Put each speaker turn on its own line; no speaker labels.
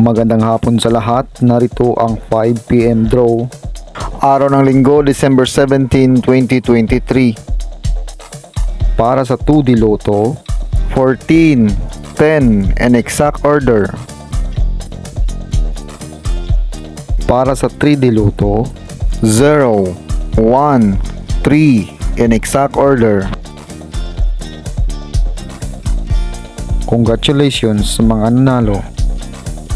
Magandang hapon sa lahat. Narito ang 5pm draw. Araw ng linggo, December 17, 2023. Para sa 2D Lotto, 14, 10, and exact order. Para sa 3D Lotto, 0, 1, 3, in exact order. Congratulations sa mga nanalo.